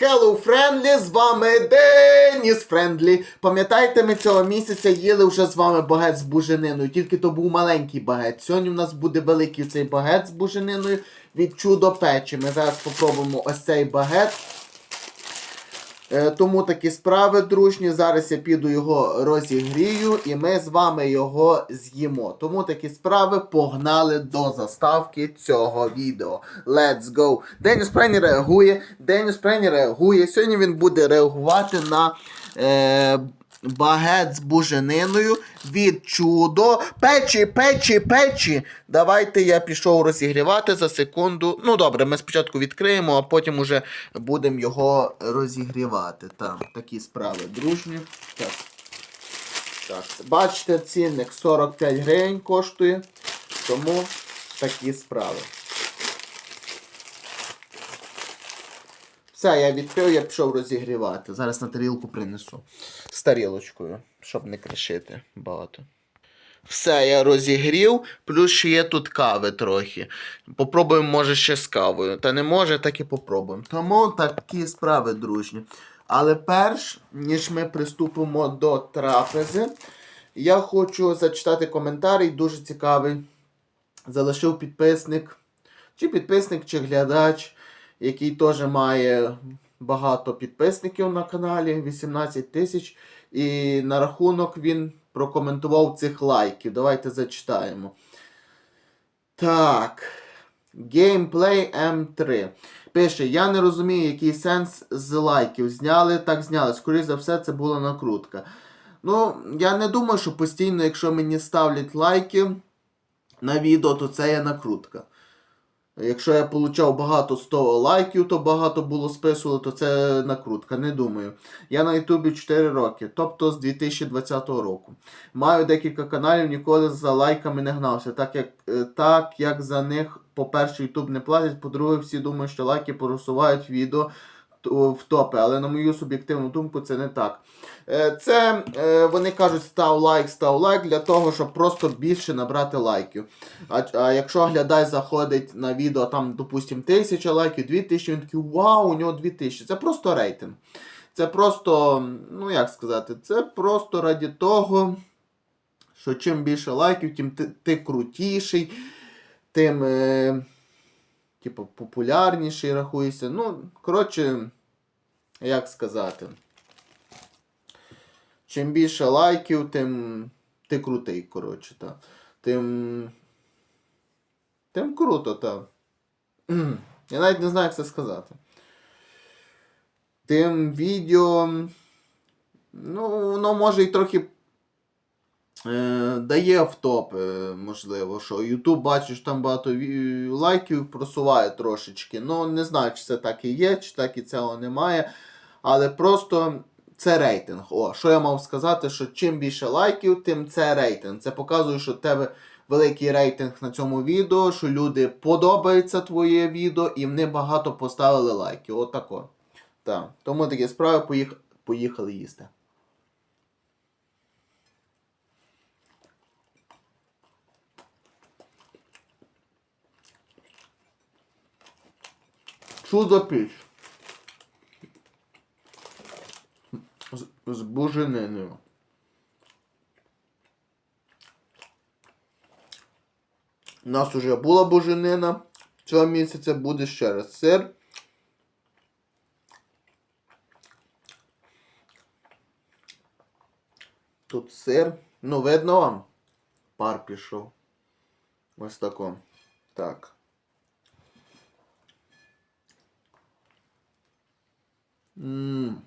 Hello, Friendly, з вами Деніс Френдлі. Пам'ятаєте, ми цього місяця їли вже з вами багет з бужениною, тільки то був маленький багет. Сьогодні у нас буде великий цей багет з бужениною від чудо печі. Ми зараз спробуємо ось цей багет. Е, Тому такі справи дружні. Зараз я піду його розігрію, і ми з вами його з'їмо. Тому такі справи погнали до заставки цього відео. Let's go! Деніс Прені реагує. Деніс Прені реагує. Сьогодні він буде реагувати на е, багет з бужениною від чудо. Печі, печі, печі. Давайте я пішов розігрівати за секунду. Ну добре, ми спочатку відкриємо, а потім уже будемо його розігрівати. Там такі справи дружні. Так. Так, бачите, цінник 45 гривень коштує. Тому такі справи. Все, я відкрив, я пішов розігрівати. Зараз на тарілку принесу. З тарілочкою, щоб не кришити багато. Все, я розігрів, плюс ще є тут кави трохи. Попробуємо, може, ще з кавою. Та не може, так і попробуємо. Тому такі справи дружні. Але перш, ніж ми приступимо до трапези, я хочу зачитати коментарій, дуже цікавий. Залишив підписник, чи підписник, чи глядач, який теж має багато підписників на каналі, 18 тисяч. І на рахунок він прокоментував цих лайків. Давайте зачитаємо. Так. Gameplay M3. Пише: Я не розумію, який сенс з лайків. Зняли, так зняли. Скоріше за все, це була накрутка. Ну, я не думаю, що постійно, якщо мені ставлять лайки на відео, то це є накрутка. Якщо я получав багато 100 лайків, то багато було списували, то це накрутка. Не думаю. Я на Ютубі 4 роки, тобто з 2020 року. Маю декілька каналів, ніколи за лайками не гнався, так як, е, так як за них, по-перше, Ютуб не платить, по-друге, всі думають, що лайки просувають відео в топи, але на мою суб'єктивну думку це не так. Е, Це е, вони кажуть став лайк, став лайк для того, щоб просто більше набрати лайків. А, а якщо глядач заходить на відео, там, допустим, 1000 лайків, 2000, він такий вау, у нього 2000. Це просто рейтинг. Це просто, ну як сказати, це просто раді того, що чим більше лайків, тим ти, ти крутіший, тим е, типу, популярніший рахуєшся. Ну, коротше, як сказати. Чим більше лайків, тим ти крутий, коротше, та. Тим. Тим круто, та. Я навіть не знаю, як це сказати. Тим відео. Ну, воно може і трохи е, дає в топ, е, можливо, що YouTube бачиш, там багато лайків просуває трошечки. Ну, не знаю, чи це так і є, чи так і цього немає. Але просто це рейтинг. О, що я мав сказати, що чим більше лайків, тим це рейтинг. Це показує, що в тебе великий рейтинг на цьому відео, що люди подобається твоє відео і вони багато поставили лайків. Отако. Так. Тому такі справи поїх... поїхали їсти. Чудо піч. З, з бужениною. У нас уже була буженина. Цього місяця буде ще раз сир. Тут сир. Ну, видно вам? Пар пішов. Ось тако. Так. Ммм.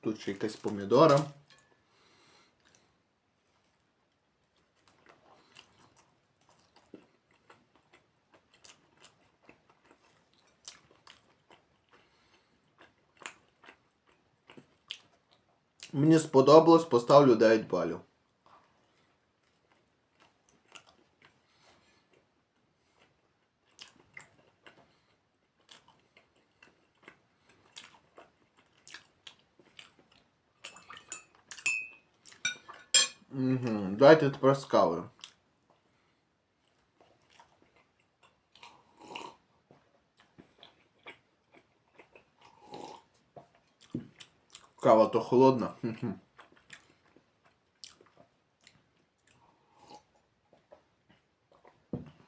Тут ще якась помідора. Мені сподобалось, поставлю 9 балів. Угу, Давайте тепер з кавою. Кава то холодна.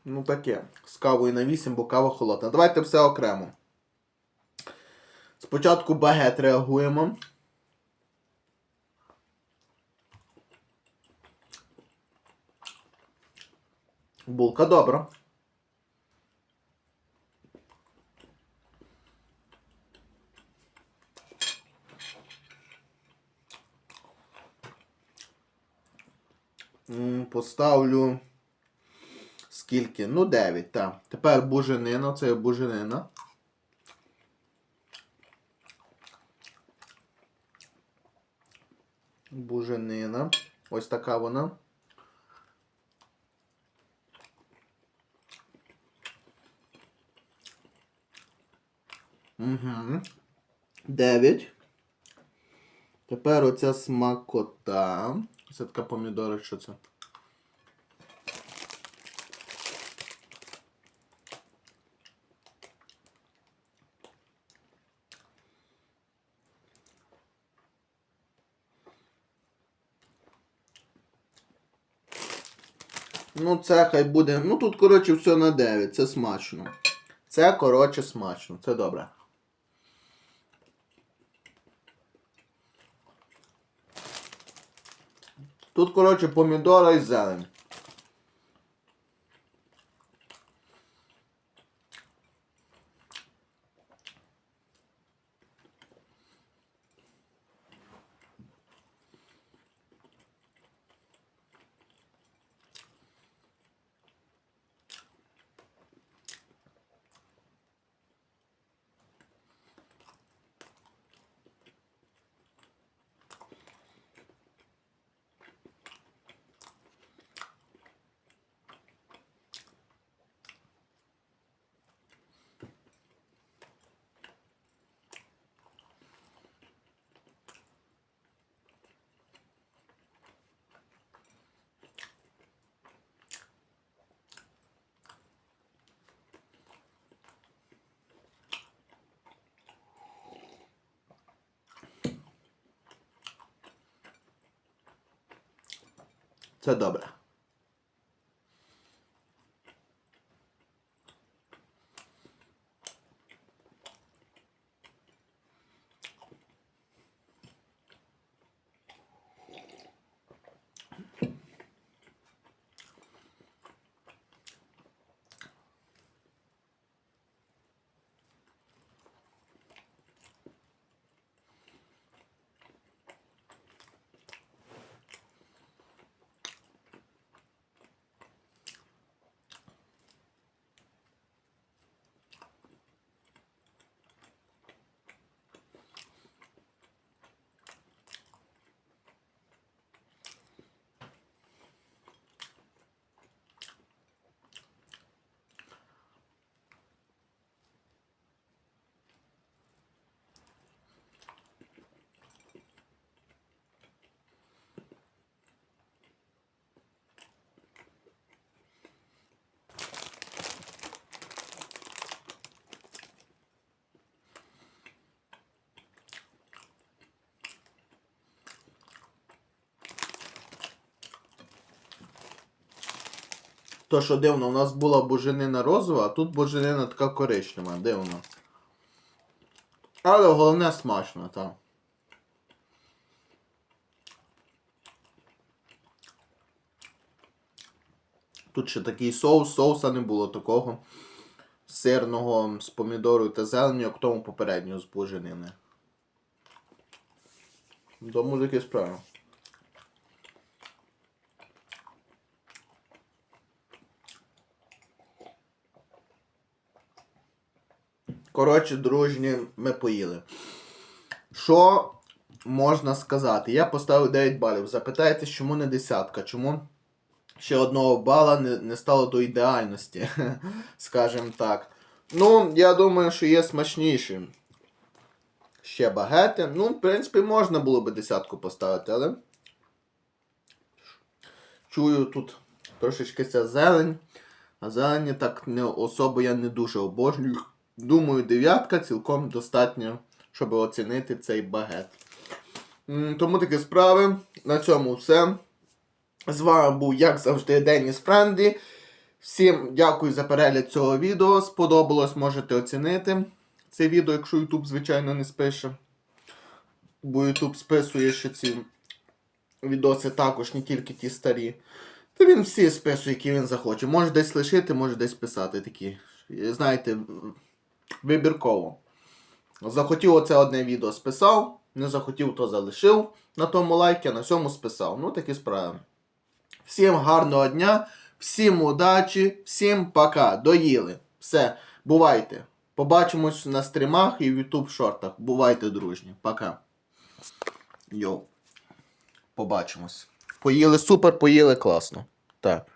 Ну таке. З кавою на 8, бо кава холодна. Давайте все окремо. Спочатку багет реагуємо. Булка добра. Поставлю. Скільки? Ну, 9, так. Тепер буженина, це є буженина. Буженина. Ось така вона. Угу. 9. Тепер оця смакота. Це така помідора, що це? Ну, це хай буде. Ну тут, коротше, все на 9. Це смачно. Це, коротше, смачно. Це добре. Тут, коротше, помідора і зелень. Це добре. То, що дивно, у нас була буженина розова, а тут буженина така коричнева, дивно. Але головне смачно, так. Тут ще такий соус, соуса не було такого сирного з помідорою та зеленню, як тому попереднього з буженини. До музики справа. Коротше, дружні, ми поїли. Що можна сказати? Я поставив 9 балів. Запитаєте, чому не десятка? Чому ще одного бала не, не стало до ідеальності? Скажем так. Ну, я думаю, що є смачніші. Ще багети. Ну, в принципі, можна було би десятку поставити, але. чую тут трошечки ця зелень. А зелені так не особо я не дуже обожнюю. Думаю, дев'ятка цілком достатньо, щоб оцінити цей багет. Тому такі справи. На цьому все. З вами був, як завжди, Деніс Френді. Всім дякую за перегляд цього відео. Сподобалось, можете оцінити це відео, якщо YouTube, звичайно, не спише. Бо YouTube списує ще ці відоси також, не тільки ті старі. Та він всі списує, які він захоче. Може десь лишити, може десь писати такі. Знаєте, вибірково. Захотів оце одне відео списав, не захотів, то залишив на тому лайки, а на цьому списав. Ну, такі справи. Всім гарного дня, всім удачі, всім пока. Доїли. Все, бувайте. Побачимось на стрімах і в YouTube шортах. Бувайте, дружні. Пока. Йоу. Побачимось. Поїли супер, поїли класно. Так.